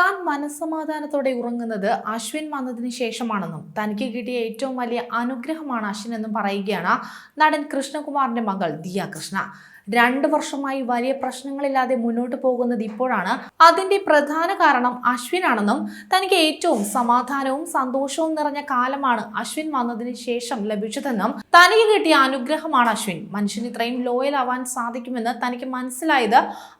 താൻ മനസ്സമാധാനത്തോടെ ഉറങ്ങുന്നത് അശ്വിൻ വന്നതിന് ശേഷമാണെന്നും തനിക്ക് കിട്ടിയ ഏറ്റവും വലിയ അനുഗ്രഹമാണ് അശ്വിൻ എന്നും പറയുകയാണ് നടൻ കൃഷ്ണകുമാറിന്റെ മകൾ ദിയ കൃഷ്ണ. രണ്ട് വർഷമായി വലിയ പ്രശ്നങ്ങളില്ലാതെ മുന്നോട്ട് പോകുന്നത് ഇപ്പോഴാണ്. അതിന്റെ പ്രധാന കാരണം അശ്വിനാണെന്നും തനിക്ക് ഏറ്റവും സമാധാനവും സന്തോഷവും നിറഞ്ഞ കാലമാണ് അശ്വിൻ വന്നതിന് ശേഷം ലഭിച്ചതെന്നും തനിക്ക് കിട്ടിയ അനുഗ്രഹമാണ് അശ്വിൻ. മനുഷ്യന് ഇത്രയും ലോയൽ ആവാൻ സാധിക്കുമെന്ന് തനിക്ക് മനസ്സിലായത്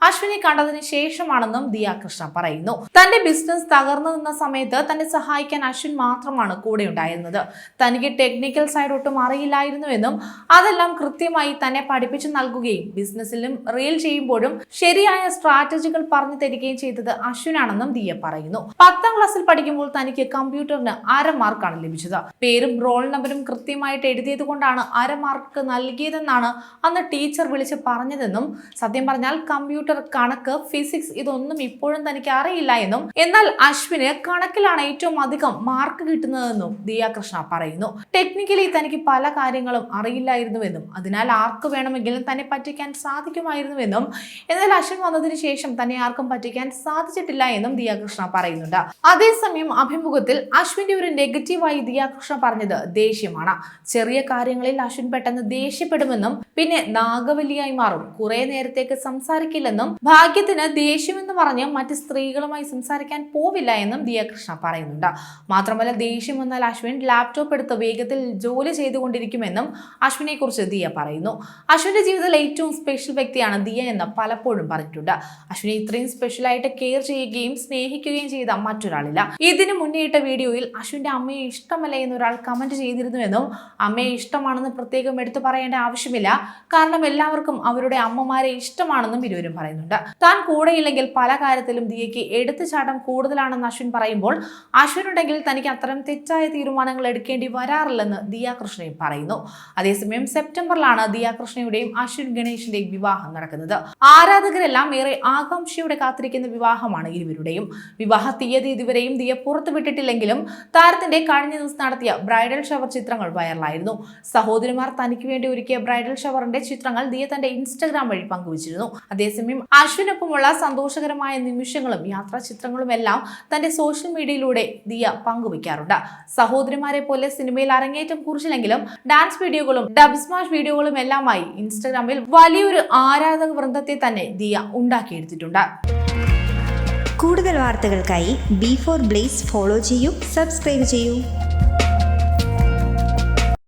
അശ്വിനെ കണ്ടതിന് ശേഷമാണെന്നും ദിയ കൃഷ്ണ പറയുന്നു. തന്റെ ബിസിനസ് തകർന്നു നിന്ന സമയത്ത് തന്നെ സഹായിക്കാൻ അശ്വിൻ മാത്രമാണ് കൂടെ ഉണ്ടായിരുന്നത് തനിക്ക് ടെക്നിക്കൽ സൈഡ് ഒട്ടും അറിയില്ലായിരുന്നുവെന്നും അതെല്ലാം കൃത്യമായി തന്നെ പഠിപ്പിച്ചു നൽകുകയും ബിസിനസ്സിലും റീൽ ചെയ്യുമ്പോഴും ശരിയായ സ്ട്രാറ്റജികൾ പറഞ്ഞു തരികയും ചെയ്തത് അശ്വിനാണെന്നും ദിയ പറയുന്നു. പത്താം ക്ലാസ്സിൽ പഠിക്കുമ്പോൾ തനിക്ക് കമ്പ്യൂട്ടറിന് അര മാർക്കാണ് ലഭിച്ചത്. പേരും റോൾ നമ്പറും കൃത്യമായിട്ട് എഴുതിയത് കൊണ്ടാണ് അര മാർക്ക് നൽകിയതെന്നാണ് അന്ന് ടീച്ചർ വിളിച്ച് പറഞ്ഞതെന്നും സത്യം പറഞ്ഞാൽ കമ്പ്യൂട്ടർ കണക്ക് ഫിസിക്സ് ഇതൊന്നും ഇപ്പോഴും തനിക്ക് അറിയില്ല എന്നും എന്നാൽ അശ്വിന് കണക്കിലാണ് ഏറ്റവും അധികം മാർക്ക് കിട്ടുന്നതെന്നും ദിയ കൃഷ്ണ പറയുന്നു. ടെക്നിക്കലി തനിക്ക് പല കാര്യങ്ങളും അറിയില്ലായിരുന്നുവെന്നും അതിനാൽ ആർക്ക് വേണമെങ്കിലും തന്നെ പറ്റിക്കാൻ സാധിക്കുമായിരുന്നുവെന്നും എന്നാൽ അശ്വിൻ വന്നതിന് ശേഷം തന്നെ ആർക്കും പറ്റിക്കാൻ സാധിച്ചിട്ടില്ല എന്നും ദിയ കൃഷ്ണ പറയുന്നുണ്ട്. അതേസമയം അഭിമുഖത്തിൽ അശ്വിന്റെ ഒരു നെഗറ്റീവായി ദിയ കൃഷ്ണ പറഞ്ഞത് ദേഷ്യമാണ്. ചെറിയ കാര്യങ്ങളിൽ അശ്വിൻ പെട്ടെന്ന് ദേഷ്യപ്പെടുമെന്നും പിന്നെ നാഗവല്ലിയായി മാറും. കുറെ നേരത്തേക്ക് സംസാരിക്കില്ലെന്നും ഭാഗ്യത്തിന് ദേഷ്യമെന്ന് പറഞ്ഞ് മറ്റ് സ്ത്രീകളുമായി സംസാരിക്കാൻ പോവില്ല എന്നും ദിയ കൃഷ്ണ പറയുന്നുണ്ട്. മാത്രമല്ല ദേഷ്യം വന്നാൽ അശ്വിൻ ലാപ്ടോപ്പ് എടുത്ത് വേഗത്തിൽ ജോലി ചെയ്തുകൊണ്ടിരിക്കുമെന്നും അശ്വിനെ കുറിച്ച് ദിയ പറയുന്നു. അശ്വിന്റെ ജീവിതത്തിൽ ഏറ്റവും സ്പെഷ്യൽ വ്യക്തിയാണ് ദിയ എന്ന് പലപ്പോഴും പറഞ്ഞിട്ടുണ്ട്. അശ്വിനെ ഇത്രയും സ്പെഷ്യലായിട്ട് കെയർ ചെയ്യുകയും സ്നേഹിക്കുകയും ചെയ്ത മറ്റൊരാളില്ല. ഇതിനു മുന്നേ ഇട്ട വീഡിയോയിൽ അശ്വിന്റെ അമ്മയെ ഇഷ്ടമല്ല എന്ന് ഒരാൾ കമന്റ് ചെയ്തിരുന്നുവെന്നും അമ്മയെ ഇഷ്ടമാണെന്ന് പ്രത്യേകം എടുത്തു പറയേണ്ട ആവശ്യമില്ല. കാരണം എല്ലാവർക്കും അവരുടെ അമ്മമാരെ ഇഷ്ടമാണെന്നും ഇരുവരും പറയുന്നുണ്ട്. താൻ കൂടെയില്ലെങ്കിൽ പല കാര്യത്തിലും ദിയയ്ക്ക് എടുത്തുചാട്ടം കൂടുതലാണെന്ന് അശ്വിൻ പറയുമ്പോൾ അശ്വിൻ ഉണ്ടെങ്കിൽ തനിക്ക് അത്തരം തെറ്റായ തീരുമാനങ്ങൾ എടുക്കേണ്ടി വരാറില്ലെന്ന് ദിയ കൃഷ്ണയും പറയുന്നു. അതേസമയം സെപ്റ്റംബറിലാണ് ദിയ കൃഷ്ണയുടെയും അശ്വിൻ ഗണേഷിന്റെയും വിവാഹം നടക്കുന്നത്. ആരാധകരെല്ലാം ഏറെ ആകാംക്ഷയോടെ കാത്തിരിക്കുന്ന വിവാഹമാണ് ഇരുവരുടെയും. വിവാഹ തീയതി ഇതുവരെയും ദിയ പുറത്തുവിട്ടിട്ടില്ലെങ്കിലും താരത്തിന്റെ കഴിഞ്ഞ ദിവസം നടത്തിയ ബ്രൈഡൽ ഷവർ ചിത്രങ്ങൾ വൈറലായിരുന്നു. സഹോദരിമാർ തനിക്ക് വേണ്ടി ഒരുക്കിയ ബ്രൈഡൽ ഷവറിന്റെ ചിത്രങ്ങൾ ദിയ തന്റെ ഇൻസ്റ്റഗ്രാം വഴി പങ്കുവച്ചിരുന്നു. അതേസമയം അശ്വിനൊപ്പമുള്ള സന്തോഷകരമായ നിമിഷങ്ങളും യാത്രാ ചിത്രങ്ങളും എല്ലാം തന്റെ സോഷ്യൽ മീഡിയയിലൂടെ ദിയ പങ്കുവയ്ക്കാറുണ്ട്. സഹോദരിമാരെ പോലെ സിനിമയിൽ അരങ്ങേറ്റം കുറിച്ചില്ലെങ്കിലും ഡാൻസ് വീഡിയോകളും ഡബ് സ്മാഷ് വീഡിയോകളും എല്ലാമായി ഇൻസ്റ്റഗ്രാമിൽ വലിയൊരു ആരാധക വൃന്ദത്തെ തന്നെ ദിയ ഉണ്ടാക്കിയെടുത്തിട്ടുണ്ട്. കൂടുതൽ വാർത്തകൾക്കായി ബി ഫോർ ബ്ലേസ് ഫോളോ ചെയ്യൂ സബ്സ്ക്രൈബ് ചെയ്യൂ.